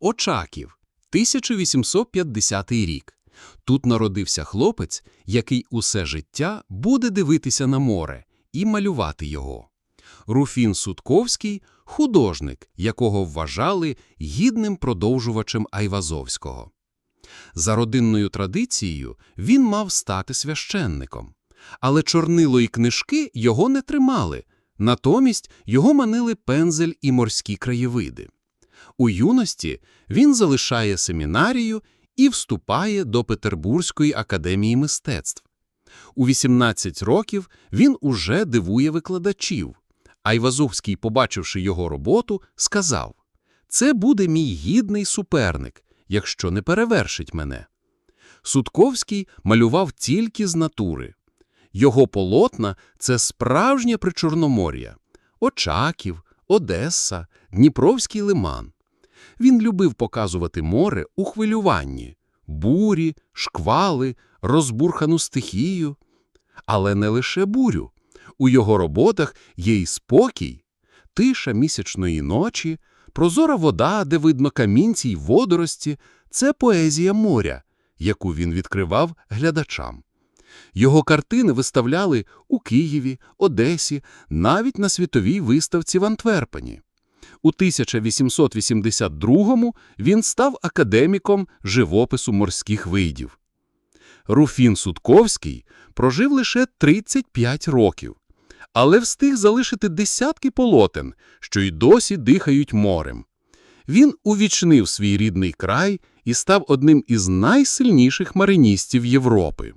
Очаків, 1850 рік. Тут народився хлопець, який усе життя буде дивитися на море і малювати його. Руфін Сутковський – художник, якого вважали гідним продовжувачем Айвазовського. За родинною традицією він мав стати священником. Але чорнило і книжки його не тримали, натомість його манили пензель і морські краєвиди. У юності він залишає семінарію і вступає до Петербурзької академії мистецтв. У 18 років він уже дивує викладачів. Айвазовський, побачивши його роботу, сказав «Це буде мій гідний суперник, якщо не перевершить мене». Сутковський малював тільки з натури. Його полотна – це справжнє причорномор'я. Очаків, Одеса, Дніпровський лиман. Він любив показувати море у хвилюванні – бурі, шквали, розбурхану стихію. Але не лише бурю. У його роботах є й спокій, тиша місячної ночі, прозора вода, де видно камінці й водорості – це поезія моря, яку він відкривав глядачам. Його картини виставляли у Києві, Одесі, навіть на світовій виставці в Антверпені. У 1882-му він став академіком живопису морських видів. Руфін Сутковський прожив лише 35 років, але встиг залишити десятки полотен, що й досі дихають морем. Він увічнив свій рідний край і став одним із найсильніших мариністів Європи.